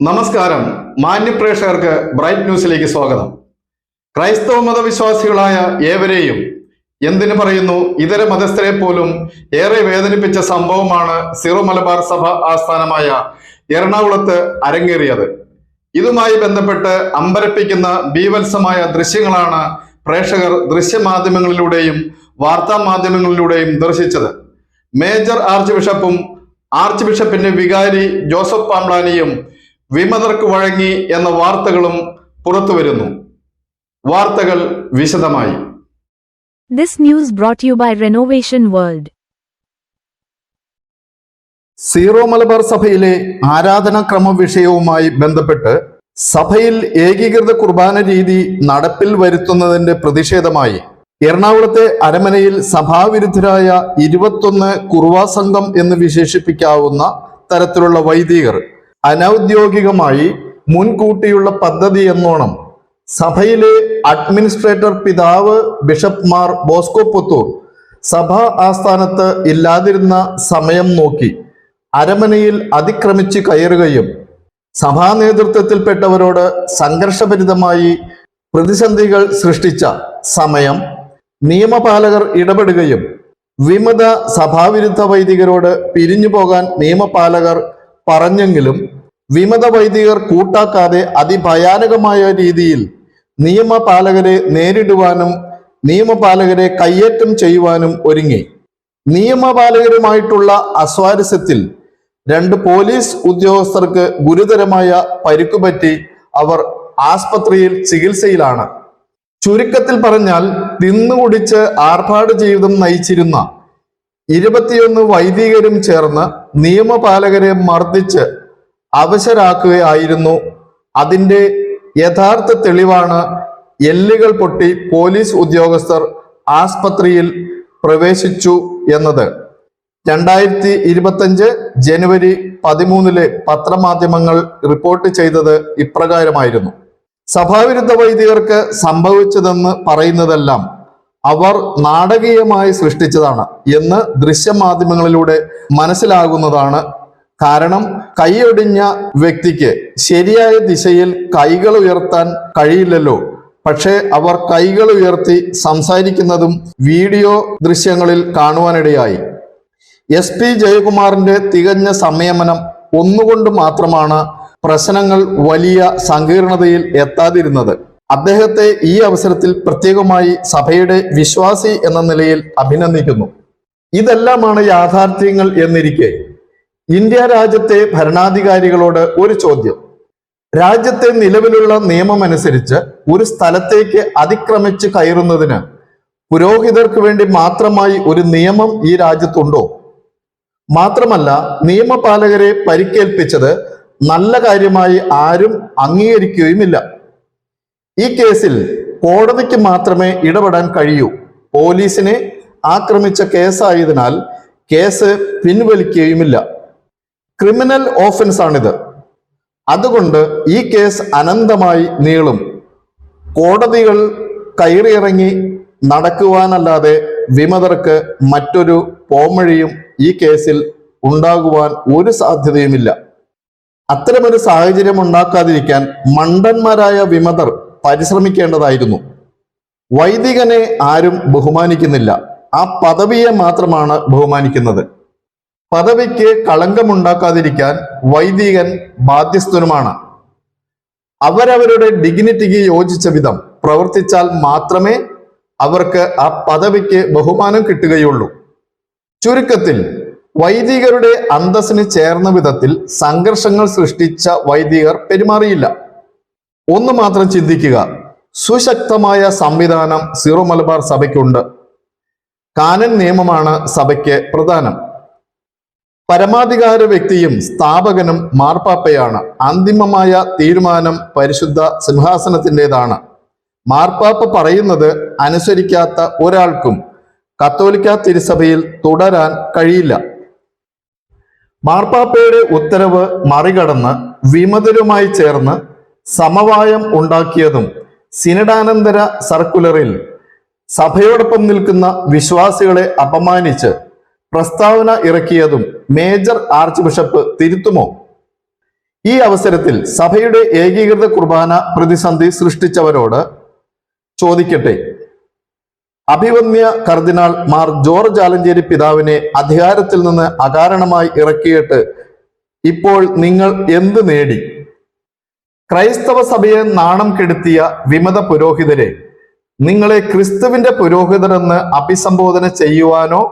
നമസ്കാരം. മാന്യപ്രേക്ഷകർക്ക് ബ്രൈറ്റ് ന്യൂസിലേക്ക് സ്വാഗതം. ക്രൈസ്തവ മതവിശ്വാസികളായ ഏവരെയും എന്തിനു പറയുന്നു? ഇതര മതസ്ഥരെ പോലും ഏറെ വേദനിപ്പിച്ച സംഭവമാണ് സിറോ മലബാർ സഭ ആസ്ഥാനമായ എറണാകുളത്ത് അരങ്ങേറിയത്. ഇതുമായി ബന്ധപ്പെട്ട് അമ്പരപ്പിക്കുന്ന ബീവത്സമായ ദൃശ്യങ്ങളാണ് പ്രേക്ഷകർ ദൃശ്യമാധ്യമങ്ങളിലൂടെയും വാർത്താ മാധ്യമങ്ങളിലൂടെയും ദർശിച്ചത്. മേജർ ആർച്ച് ബിഷപ്പും ആർച്ച് ബിഷപ്പിന്റെ വികാരി ജോസഫ് പാംബ്ലാനിയും വിമതർക്ക് വഴങ്ങി എന്ന വാർത്തകളും പുറത്തു വരുന്നു വാർത്തകൾ വിശദമായി this news brought you by Renovation World. Syro Malabar സഭയിലെ ആരാധനാക്രമ വിഷയവുമായി ബന്ധപ്പെട്ട് സഭയിൽ ഏകീകൃത കുർബാന രീതി നടപ്പിൽ വരുത്തുന്നതിന്റെ പ്രതിഷേധമായി എറണാകുളത്തെ അരമനയിൽ സഭാവിരുദ്ധരായ ഇരുപത്തൊന്ന് കുർവാ സംഘം എന്ന് വിശേഷിപ്പിക്കാവുന്ന തരത്തിലുള്ള വൈദികർ അനൗദ്യോഗികമായി മുൻകൂട്ടിയുള്ള പദ്ധതി എന്നോണം. സഭയിലെ അഡ്മിനിസ്ട്രേറ്റർ പിതാവ് ബിഷപ്പ് മാർ ബോസ്കോ പുത്തൂർ സഭാ ആസ്ഥാനത്ത് ഇല്ലാതിരുന്ന സമയം നോക്കി അരമനയിൽ അതിക്രമിച്ച് കയറുകയും സഭാ നേതൃത്വത്തിൽപ്പെട്ടവരോട് സംഘർഷഭരിതമായി പ്രതിസന്ധികൾ സൃഷ്ടിച്ച സമയം നിയമപാലകർ ഇടപെടുകയും വിമത സഭാവിരുദ്ധ വൈദികരോട് പിരിഞ്ഞു പോകാൻ നിയമപാലകർ പറഞ്ഞെങ്കിലും വിമത വൈദികർ കൂട്ടാക്കാതെ അതിഭയാനകമായ രീതിയിൽ നിയമപാലകരെ നേരിടുവാനും നിയമപാലകരെ കയ്യേറ്റം ചെയ്യുവാനും ഒരുങ്ങി. നിയമപാലകരുമായിട്ടുള്ള അസ്വാരസ്യത്തിൽ രണ്ട് പോലീസ് ഉദ്യോഗസ്ഥർക്ക് ഗുരുതരമായ പരിക്കുപറ്റി അവർ ആസ്പത്രിയിൽ ചികിത്സയിലാണ്. ചുരുക്കത്തിൽ പറഞ്ഞാൽ തിന്നുകുടിച്ച് ആർഭാട് ജീവിതം നയിച്ചിരുന്ന ഇരുപത്തിയൊന്ന് വൈദികരും ചേർന്ന് നിയമപാലകരെ മർദ്ദിച്ച് അവശരാക്കുകയായിരുന്നു. അതിന്റെ യഥാർത്ഥ തെളിവാണ് എല്ലുകൾ പൊട്ടി പോലീസ് ഉദ്യോഗസ്ഥർ ആസ്പത്രിയിൽ പ്രവേശിച്ചു എന്നത്. രണ്ടായിരത്തി ഇരുപത്തഞ്ച് ജനുവരി പതിമൂന്നിലെ പത്രമാധ്യമങ്ങൾ റിപ്പോർട്ട് ചെയ്തത് ഇപ്രകാരമായിരുന്നു. സഭാവിരുദ്ധ വൈദികർക്ക് സംഭവിച്ചതെന്ന് പറയുന്നതെല്ലാം അവർ നാടകീയമായി സൃഷ്ടിച്ചതാണ് എന്ന് ദൃശ്യമാധ്യമങ്ങളിലൂടെ മനസ്സിലാകുന്നതാണ് കാരണം കൈയൊടിഞ്ഞ വ്യക്തിക്ക് ശരിയായ ദിശയിൽ കൈകൾ ഉയർത്താൻ കഴിയില്ലല്ലോ. പക്ഷേ അവർ കൈകൾ ഉയർത്തി സംസാരിക്കുന്നതും വീഡിയോ ദൃശ്യങ്ങളിൽ കാണുവാനിടയായി. എസ് പി ജയകുമാറിന്റെ തികഞ്ഞ സംയമനം ഒന്നുകൊണ്ട് മാത്രമാണ് പ്രശ്നങ്ങൾ വലിയ സങ്കീർണതയിൽ എത്താതിരുന്നത്. അദ്ദേഹത്തെ ഈ അവസരത്തിൽ പ്രത്യേകമായി സഭയുടെ വിശ്വാസി എന്ന നിലയിൽ അഭിനന്ദിക്കുന്നു. ഇതെല്ലാമാണ് യാഥാർത്ഥ്യങ്ങൾ എന്നിരിക്കെ. ഇന്ത്യ രാജ്യത്തെ ഭരണാധികാരികളോട് ഒരു ചോദ്യം. രാജ്യത്തെ നിലവിലുള്ള നിയമം അനുസരിച്ച് ഒരു സ്ഥലത്തേക്ക് അതിക്രമിച്ച് കയറുന്നതിന് പുരോഹിതർക്ക് വേണ്ടി മാത്രമായി ഒരു നിയമം ഈ രാജ്യത്തുണ്ടോ? മാത്രമല്ല നിയമപാലകരെ പരിക്കേൽപ്പിച്ചത് നല്ല കാര്യമായി ആരും അംഗീകരിക്കുകയുമില്ല. ഈ കേസിൽ കോടതിക്ക് മാത്രമേ ഇടപെടാൻ കഴിയൂ. പോലീസിനെ ആക്രമിച്ച കേസായതിനാൽ കേസ് പിൻവലിക്കുകയുമില്ല. ക്രിമിനൽ ഓഫൻസ് ആണിത്. അതുകൊണ്ട് ഈ കേസ് അനന്തമായി നീളും. കോടതികൾ കയറിയിറങ്ങി നടക്കുവാനല്ലാതെ വിമതർക്ക് മറ്റൊരു പോമഴിയും ഈ കേസിൽ ഉണ്ടാകുവാൻ ഒരു സാധ്യതയുമില്ല. അത്തരമൊരു സാഹചര്യം ഉണ്ടാക്കാതിരിക്കാൻ മണ്ടന്മാരായ വിമതർ പരിശ്രമിക്കേണ്ടതായിരുന്നു. വൈദികനെ ആരും ബഹുമാനിക്കുന്നില്ല. ആ പദവിയെ മാത്രമാണ് ബഹുമാനിക്കുന്നത്. പദവിക്ക് കളങ്കമുണ്ടാക്കാതിരിക്കാൻ വൈദികൻ ബാധ്യസ്ഥനുമാണ്. അവരവരുടെ ഡിഗ്നിറ്റിക്ക് യോജിച്ച വിധം പ്രവർത്തിച്ചാൽ മാത്രമേ അവർക്ക് ആ പദവിക്ക് ബഹുമാനം കിട്ടുകയുള്ളൂ. ചുരുക്കത്തിൽ വൈദികരുടെ അന്തസ്സിന് ചേർന്ന വിധത്തിൽ സംഘർഷങ്ങൾ സൃഷ്ടിച്ച വൈദികർ പെരുമാറിയില്ല. ഒന്ന് മാത്രം ചിന്തിക്കുക. സുശക്തമായ സംവിധാനം സീറോ മലബാർ സഭയ്ക്കുണ്ട്. കാനൻ നിയമമാണ് സഭയ്ക്ക് പ്രധാനം. പരമാധികാര വ്യക്തിയും സ്ഥാപകനും മാർപ്പാപ്പയാണ്. അന്തിമമായ തീരുമാനം പരിശുദ്ധ സിംഹാസനത്തിന്റെതാണ്. മാർപ്പാപ്പ പറയുന്നത് അനുസരിക്കാത്ത ഒരാൾക്കും കത്തോലിക്ക തിരുസഭയിൽ തുടരാൻ കഴിയില്ല. മാർപ്പാപ്പയുടെ ഉത്തരവ് മറികടന്ന് വിമതരുമായി ചേർന്ന് സമവായം ഉണ്ടാക്കിയതും സിനഡാനന്തര സർക്കുലറിൽ സഭയോടൊപ്പം നിൽക്കുന്ന വിശ്വാസികളെ അപമാനിച്ച് പ്രസ്താവന ഇറക്കിയതും മേജർ ആർച്ച് ബിഷപ്പ് തിരുത്തുമോ? ഈ അവസരത്തിൽ സഭയുടെ ഏകീകൃത കുർബാന പ്രതിസന്ധി സൃഷ്ടിച്ചവരോട് ചോദിക്കട്ടെ. അഭിവന്യ കർദിനാൾ മാർ ജോർജ് ആലഞ്ചേരി പിതാവിനെ അധികാരത്തിൽ നിന്ന് അകാരണമായി ഇറക്കിയിട്ട് ഇപ്പോൾ നിങ്ങൾ എന്ത് നേടി? ക്രൈസ്തവ സഭയെ നാണം കെടുത്തിയ വിമത പുരോഹിതരെ നിങ്ങളെ ക്രിസ്തുവിന്റെ പുരോഹിതരെന്ന് അഭിസംബോധന ചെയ്യുവാനോ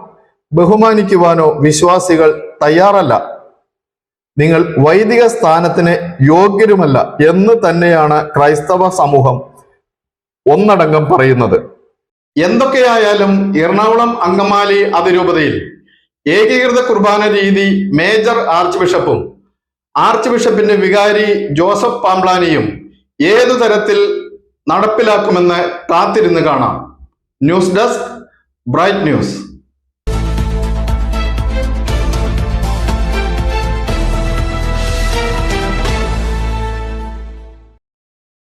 ബഹുമാനിക്കുവാനോ വിശ്വാസികൾ തയ്യാറല്ല. നിങ്ങൾ വൈദിക സ്ഥാനത്തിന് യോഗ്യരുമല്ല എന്ന് തന്നെയാണ് ക്രൈസ്തവ സമൂഹം ഒന്നടങ്കം പറയുന്നത്. എന്തൊക്കെയായാലും എറണാകുളം അങ്കമാലി അതിരൂപതയിൽ ഏകീകൃത കുർബാന രീതി മേജർ ആർച്ച് ബിഷപ്പും ആർച്ച് ബിഷപ്പിന്റെ വികാരി ജോസഫ് പാംബ്ലാനിയും ഏതു തരത്തിൽ നടപ്പിലാക്കുമെന്ന് കാത്തിരുന്ന് കാണാം. News desk bright news.